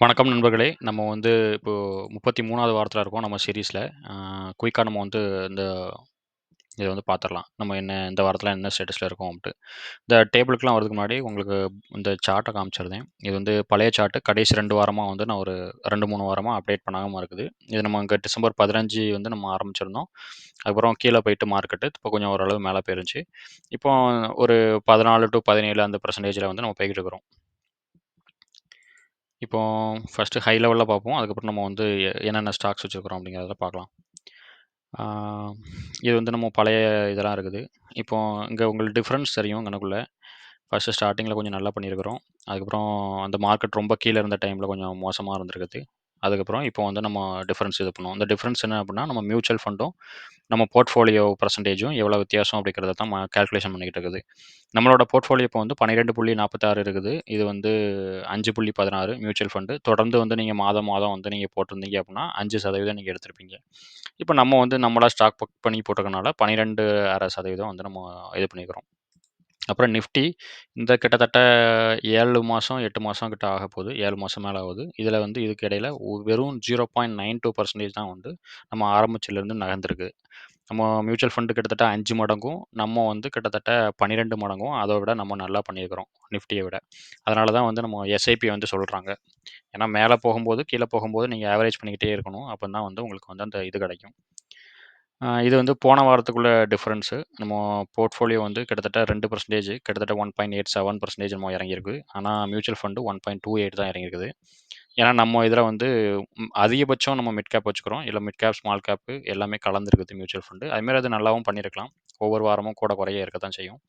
வணக்கம் நண்பர்களே! நம்ம வந்து இப்போ 33வது வாரத்தில் இருக்கோம் நம்ம சீரிஸ்ல. அ குயிக்கா நம்ம வந்து இந்த இத வந்து பார்த்துரலாம். நம்ம என்ன இந்த வாரத்தில் என்ன ஸ்டேட்டஸ்ல இருக்கோம் அப்படின்ட்டு இந்த டேபிளுக்குலாம் வரதுக்கு முன்னாடி உங்களுக்கு இந்த சார்ட்ட காமிச்சிருந்தேன். இது வந்து பழைய சார்ட் கடைசி 2 வாரமா வந்து நான் ஒரு 2, 3 வாரமா அப்டேட் பண்ணாம இருக்குது. இது நம்ம அங்க டிசம்பர் 15 வந்து நம்ம ஆரம்பிச்சிருந்தோம். அதுக்கப்புறம் கீழ போயிட்டு மார்க்கெட்டு இப்போ கொஞ்சம் ஓரளவு மேல போயிருந்துச்சு. இப்போ ஒரு 14 டு 17 அந்த பெர்சன்டேஜ்ல வந்து நம்ம போய்க்கிட்டு இருக்கிறோம். இப்போ ஃபர்ஸ்ட்டு ஹை லெவலில் பார்ப்போம். அதுக்கப்புறம் நம்ம வந்து என்னென்ன ஸ்டாக்ஸ் வச்சுருக்கிறோம் அப்படிங்கிறத பார்க்கலாம். இது வந்து நம்ம பழைய இதெல்லாம் இருக்குது. இப்போ இங்கே உங்களுக்கு டிஃப்ரென்ஸ் தெரியும் கணக்குள்ளே ஃபர்ஸ்ட்டு ஸ்டார்டிங்கில் கொஞ்சம் நல்லா பண்ணியிருக்கிறோம். அதுக்கப்புறம் அந்த மார்க்கெட் ரொம்ப கீழே இருந்த டைமில் கொஞ்சம் மோசமாக இருந்திருக்குது. அதுக்கப்புறம் இப்போ வந்து நம்ம டிஃபரன்ஸ் இது பண்ணுவோம். இந்த டிஃபரன்ஸ் என்ன அப்டின்னா, நம்ம மியூச்சுவல் ஃபண்டும், நம்ம போர்ட்ஃபோலியோ பெர்சன்டேஜும் எவ்வளோ வித்தியாசம் அப்படிங்கிறத தான் கால்குலேஷன் பண்ணிக்கிட்டு இருக்குது. நம்மளோட போர்ட்ஃபோலியோ இப்போ வந்து 12.46 இருக்குது. இது வந்து 5.16 மியூச்சுவல் ஃபண்டு. தொடர்ந்து வந்து நீங்க மாதம், மாதம் வந்து நீங்க போட்டிருந்தீங்க அப்டின்னா 5% நீங்க எடுத்திருப்பீங்க. இப்போ நம்ம வந்து நம்மளா ஸ்டாக் புக் பண்ணி போட்டிருக்கனால 12.5% வந்து நம்ம இது பண்ணிக்கிறோம். அப்புறம் நிஃப்டி இந்த கிட்டத்தட்ட 7 மாசம், 8 மாசம் கிட்ட ஆகப்போகுது. 7 மாசம் மேல ஆகுது. இதில் வந்து இதுக்கு இடையில ஒ வெறும் 0.92% தான் வந்து நம்ம ஆரம்பிச்சதுலேருந்து நகர்ந்திருக்கு. நம்ம மியூச்சுவல் ஃபண்ட் கிட்டத்தட்ட 5 மடங்கும், நம்ம வந்து கிட்டத்தட்ட 12 மடங்கும் அத விட நம்ம நல்லா பண்ணியிருக்கிறோம், நிஃப்டிய விட. அதனால தான் வந்து நம்ம எஸ்ஐபி வந்து சொல்றாங்க. ஏன்னா மேல போகும்போது, கீழ போகும்போது நீங்க ஆவரேஜ் பண்ணிக்கிட்டே இருக்கணும். அப்ப தான் வந்து உங்களுக்கு வந்து அந்த இது கிடைக்கும். இது வந்து போன வாரத்துக்குள்ள டிஃபரன்ஸு. நம்ம போர்ட்ஃபோலியோ வந்து கிட்டத்தட்ட 2% கிட்டத்தட்ட 1.87% என்னமோ இறங்கியிருக்கு. ஆனா மியூச்சுவல் ஃபண்டு 1.28 தான் இறங்கியிருக்குது. ஏன்னா நம்ம இதில வந்து ம் அதிகபட்சம் நம்ம மிட் கேப் வச்சுக்கிறோம். இல்ல மிட் கேப், ஸ்மால் கேப் எல்லாமே கலந்திருக்குது மியூச்சுவல் ஃபண்டு. அதுமாரி அது நல்லாவும் பண்ணியிருக்கலாம். ஒவ்வொரு வாரமும் கூட குறைய இருக்கத்தான் செய்யும்.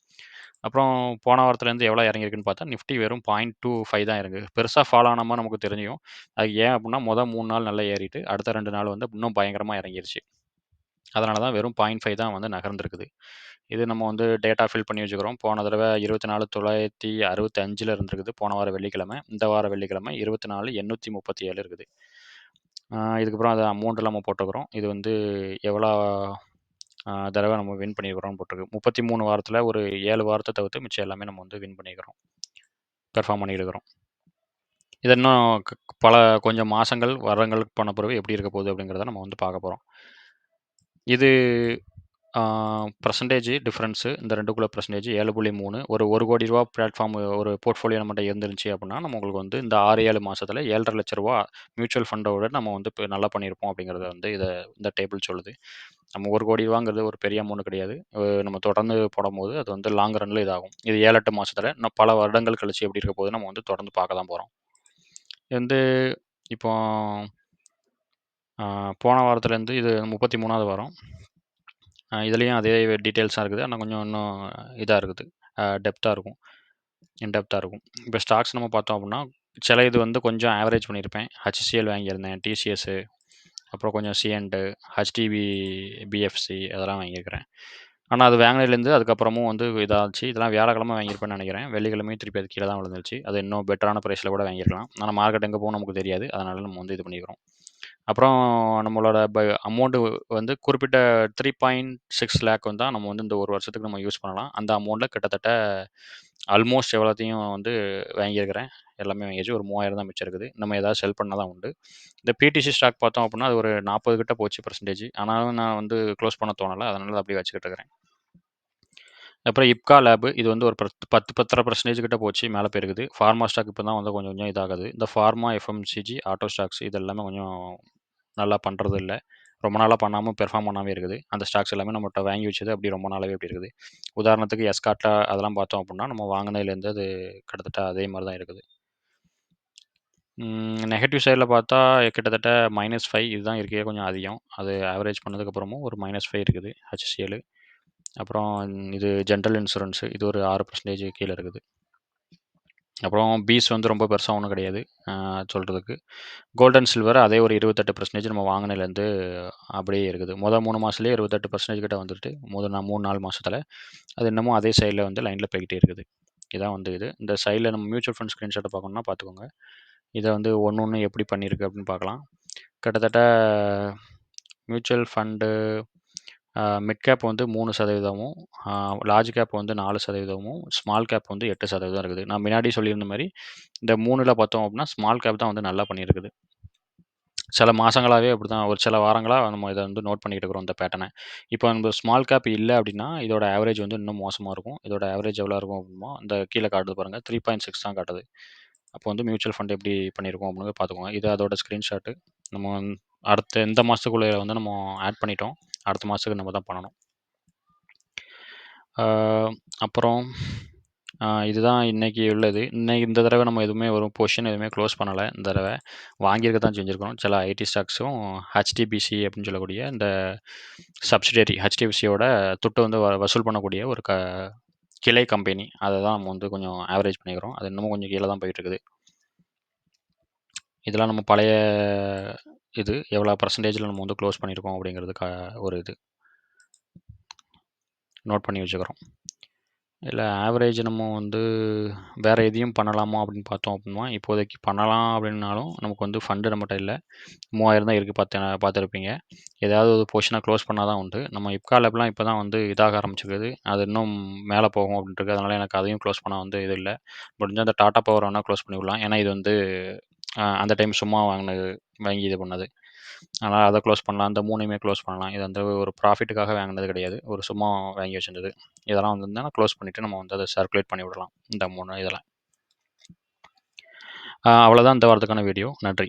அப்புறம் போன வாரத்துலேருந்து எவ்வளோ இறங்கியிருக்குன்னு பார்த்தா, நிஃப்டி வெறும் 0.25 தான் இருக்கு. பெருசா ஃபாலோ ஆன மாரி நமக்கு தெரியும். அது ஏன் அப்படின்னா மொத 3 நாள் நல்லா ஏறிட்டு, அடுத்த 2 நாள் வந்து இன்னும் பயங்கரமா இறங்கிருச்சு. அதனால தான் வெறும் 0.5 தான் வந்து நகர்ந்துருக்குது இது நம்ம வந்து டேட்டா ஃபில் பண்ணி வச்சுக்கிறோம். போன தடவை இருபத்தி நாலு தொள்ளாயிரத்தி அறுபத்தி அஞ்சில் இருந்திருக்குது. போன வாரம் வெள்ளிக்கிழமை. இந்த வார வெள்ளிக்கிழமை 24,837 இருக்குது. இதுக்கப்புறம் அதை அமௌண்ட்டில் நம்ம போட்டுக்கிறோம். இது வந்து எவ்வளோ தடவை நம்ம வின் பண்ணியிருக்கிறோம்னு போட்டிருக்கு. 33 வாரத்தில ஒரு ஏழு வாரத்தை தவிர்த்து மிச்சம் எல்லாமே நம்ம வந்து வின் பண்ணிக்கிறோம் பெர்ஃபார்ம் பண்ணியிருக்கிறோம். இது இன்னும் பல கொஞ்சம் மாதங்கள் வருடங்களுக்கு போன பிறகு எப்படி இருக்க போகுது அப்படிங்கிறத நம்ம வந்து பார்க்க போகிறோம் இது ஆ பெர்சன்டேஜ் டிஃபரன்ஸு இந்த 2க்குள்ள பெர்சன்டேஜ் 7.3 ஒரு கோடி 1,00,00,000 பிளாட்ஃபார்ம் ஒரு போர்ட்ஃபோலியோ நம்மட்ட இருந்துருந்துச்சு அப்டின்னா, நம்ம உங்களுக்கு வந்து இந்த 6, 7 மாசத்துல ரூ. 7,50,000 மியூச்சுவல் ஃபண்டோட நம்ம வந்து இப்ப நல்லா பண்ணியிருப்போம் அப்படிங்கிறத வந்து இத இந்த டேபிள் சொல்லுது. நம்ம ரூ. 1,00,00,000ங்கிறது ஒரு பெரிய அமௌண்ட் கிடையாது. அ நம்ம தொடர்ந்து போடும்போது அது வந்து லாங் ரன்ல இதாகும். இது 7, 8 மாசத்துல இன்னும் பல வருடங்கள் கழிச்சு எப்படி இருக்க போது நம்ம வந்து தொடர்ந்து பார்க்க தான் போறோம். இது வந்து இப்போ போன வாரத்துலேருந்து இது 33வது வாரம். இதுலேயும் அதே டீட்டெயில்ஸாக இருக்குது. ஆனால் கொஞ்சம் இன்னும் இதாக இருக்குது. டெப்த்தாக இருக்கும். இன்டெப்த்தாக இருக்கும். இப்போ ஸ்டாக்ஸ் நம்ம பார்த்தோம் அப்படின்னா சில இது வந்து கொஞ்சம் ஆவரேஜ் பண்ணியிருப்பேன். ஹச்சிசிஎல் வாங்கியிருந்தேன், டிசிஎஸ்ஸு அப்புறம் கொஞ்சம் சிஎன்ட், ஹச்டிபி பிஎஃப்சி அதெல்லாம் வாங்கியிருக்கிறேன். ஆனால் அது வாங்கினதுலேருந்து அதுக்கப்புறமும் வந்து இதாகிச்சு இதெல்லாம் வியாழக்கிழமை வாங்கியிருப்பேன்னு நினைக்கிறேன் வெள்ளிக்கிழமையும் திருப்பி அது கீழே தான் விழுந்துருச்சு. அது இன்னும் பெட்டரான ப்ரைஸில் கூட வாங்கியிருக்கலாம். ஆனால் மார்க்கெட் எங்கே போகும் நமக்கு தெரியாது. அதனால் நம்ம வந்து இது பண்ணிக்கிறோம். அப்புறம் நம்மளோட ப அமௌண்ட்டு வந்து குறிப்பிட்ட 3.6 லேக் தான் நம்ம வந்து இந்த ஒரு வருஷத்துக்கு நம்ம யூஸ் பண்ணலாம். அந்த அமௌண்ட்டில் கிட்டத்தட்ட ஆல்மோஸ்ட் எவ்வளோத்தையும் வந்து வாங்கியிருக்கிறேன். எல்லாமே வாங்கியாச்சு. ஒரு 3000 தான் மிச்சம் இருக்குது. நம்ம ஏதாவது செல் பண்ணால் தான் உண்டு. இந்த பிடிசி ஸ்டாக் பார்த்தோம் அப்படின்னா அது ஒரு 40 கிட்ட போச்சு பர்சன்டேஜ் ஆனாலும் நான் வந்து க்ளோஸ் பண்ண தோணலை அதனால அத அப்படியே வச்சுக்கிட்டு இருக்கிறேன். அப்புறம் இப்கா லேப் இது வந்து ஒரு பத் 10, 10.5% கிட்ட போச்சு. மேலே போயிருக்குது. ஃபார்மா ஸ்டாக் இப்போ தான் வந்து கொஞ்சம் கொஞ்சம் இதாகுது. இந்த ஃபார்மா, எஃப்எம்சிஜி, ஆட்டோ ஸ்டாக்ஸ் இது எல்லாமே கொஞ்சம் நல்லா பண்ணுறது இல்லை ரொம்ப நாளாக பண்ணாமல் பெர்ஃபார்ம் பண்ணாமல் இருக்குது. அந்த ஸ்டாக்ஸ் எல்லாமே நம்மகிட்ட வாங்கி வச்சது அப்படி ரொம்ப நாளாகவே அப்படி இருக்குது. உதாரணத்துக்கு எஸ்கார்ட்டா அதெல்லாம் பார்த்தோம் அப்படின்னா நம்ம வாங்கினதுலேருந்து அது கிட்டத்தட்ட அதே மாதிரி தான் இருக்குது. நெகட்டிவ் சைடில் பார்த்தா கிட்டத்தட்ட மைனஸ் ஃபைவ் இதுதான் இருக்கே கொஞ்சம் அதிகம். அது ஆவரேஜ் பண்ணதுக்கப்புறமும் ஒரு மைனஸ் ஃபைவ் இருக்குது. HCL அப்புறம் இது ஜென்ரல் இன்சூரன்ஸு இது ஒரு ஆறு பர்சன்டேஜ் கீழே இருக்குது. அப்புறம் பீஸ் வந்து ரொம்ப பெருசாக ஒன்றும் கிடையாது. சொல்கிறதுக்கு கோல்டன் சில்வர் அதே ஒரு 28% நம்ம வாங்கினதுலேருந்து அப்படியே இருக்குது. மொதல் மூணு மாதத்துலேயே இருபத்தெட்டு பர்சன்டேஜ் கிட்ட வந்துட்டு. முதல் நான் மூணு நாலு மாதத்தில் அது இன்னமும் அதே சைடில் வந்து லைனில் போய்கிட்டே இருக்குது. இதான் வந்து இது. இந்த சைடில் நம்ம மியூச்சுவல் ஃபண்ட் ஸ்கிரீன்ஷாட் பார்க்கணும்னா பார்த்துக்கோங்க. இதை வந்து ஒன்று ஒன்று எப்படி பண்ணியிருக்கு அப்படின்னு பார்க்கலாம். கிட்டத்தட்ட மியூச்சுவல் ஃபண்டு மிட் கேப் வந்து மூணு சதவீதமும் லார்ஜ் கேப் வந்து நாலு சதவீதமும் ஸ்மால் கேப் வந்து எட்டு சதவீதம் இருக்குது. நான் முன்னாடி சொல்லியிருந்த மாதிரி இந்த மூணில் பார்த்தோம் அப்படின்னா ஸ்மால் கேப் தான் வந்து நல்லா பண்ணியிருக்குது. சில மாதங்களாகவே அப்படி தான் ஒரு சில வாரங்களாக நம்ம இதை வந்து நோட் பண்ணிக்கிட்டு இருக்கிறோம் இந்த பேட்டனை இப்போ நம்ம ஸ்மால் கேப் இல்லை அப்படின்னா இதோட ஆவரேஜ் வந்து இன்னும் மோசமாக இருக்கும். இதோட ஆவரேஜ் எவ்வளோ இருக்கும் அப்படின்னா இந்த கீழே காட்டுது பாருங்கள் த்ரீ பாயிண்ட் சிக்ஸ் தான் காட்டுது. அப்போ வந்து மியூச்சுவல் ஃபண்ட் எப்படி பண்ணியிருக்கோம் அப்படின்னு பார்த்துக்கோங்க. இது அதோட ஸ்க்ரீன்ஷாட்டு நம்ம அடுத்த இந்த மாதத்துக்குள்ளே வந்து நம்ம ஆட் பண்ணிட்டோம். அடுத்த மாதத்துக்கு நம்ம தான் பண்ணணும். அப்புறம் இதுதான் இன்றைக்கி உள்ளது. இன்னைக்கு இந்த தடவை நம்ம எதுவுமே ஒரு பொசிஷன் எதுவுமே க்ளோஸ் பண்ணலை. இந்த தடவை வாங்கியிருக்க தான் செஞ்சுருக்கோம் சில ஐடி ஸ்டாக்ஸும் ஹெச்டிபிசி அப்படின்னு சொல்லக்கூடிய இந்த சப்சிடரி ஹெச்டிபிசியோட துட்டு வந்து வ- வசூல் பண்ணக்கூடிய ஒரு க கிளை கம்பெனி அதை தான் நம்ம வந்து கொஞ்சம் ஆவரேஜ் பண்ணிக்கிறோம். அது இன்னமும் கொஞ்சம் கீழே தான் போயிட்டுருக்குது இதெல்லாம் நம்ம பழைய இது எவ்வளோ பர்சன்டேஜில் நம்ம வந்து க்ளோஸ் பண்ணியிருக்கோம் அப்படிங்கிறது க ஒரு இது. நோட் பண்ணி வச்சுக்கிறோம். இல்லை ஆவரேஜ் நம்ம வந்து வேறு எதையும் பண்ணலாமா அப்படின்னு பார்த்தோம் அப்படின்னா இப்போதைக்கு பண்ணலாம் அப்படின்னாலும் நமக்கு வந்து ஃபண்டு நம்மகிட்ட இல்லை. மூவாயிரம் தான் இருக்குது பார்த்து பார்த்துருப்பீங்க. ஏதாவது ஒரு பொசிஷனை க்ளோஸ் பண்ணால் தான் உண்டு. நம்ம இப்கா லேப்லாம் இப்போ தான் வந்து இதாக ஆரம்பிச்சிருக்குது. அது இன்னும் மேலே போகும் அப்படின்ட்டு அதனால் எனக்கு அதையும் க்ளோஸ் பண்ண வந்து இது இல்லை. முடிஞ்சால் அந்த டாட்டா பவர் வேணால் க்ளோஸ் பண்ணி விடலாம். ஏன்னா இது வந்து அந்த டைம் சும்மா வாங்கினது வாங்கி இது பண்ணது. அதனால் அதை க்ளோஸ் பண்ணலாம். அந்த மூணையுமே க்ளோஸ் பண்ணலாம். இது வந்து ஒரு ப்ராஃபிட்டுக்காக வாங்கினது கிடையாது. ஒரு சும்மா வாங்கி வச்சிருந்தது. இதெல்லாம் வந்து க்ளோஸ் பண்ணிவிட்டு நம்ம வந்து அதை சர்க்குலேட் பண்ணி விடலாம். இந்த மூணு இதெல்லாம். அவ்வளோதான் இந்த வாரத்துக்கான வீடியோ நன்றி.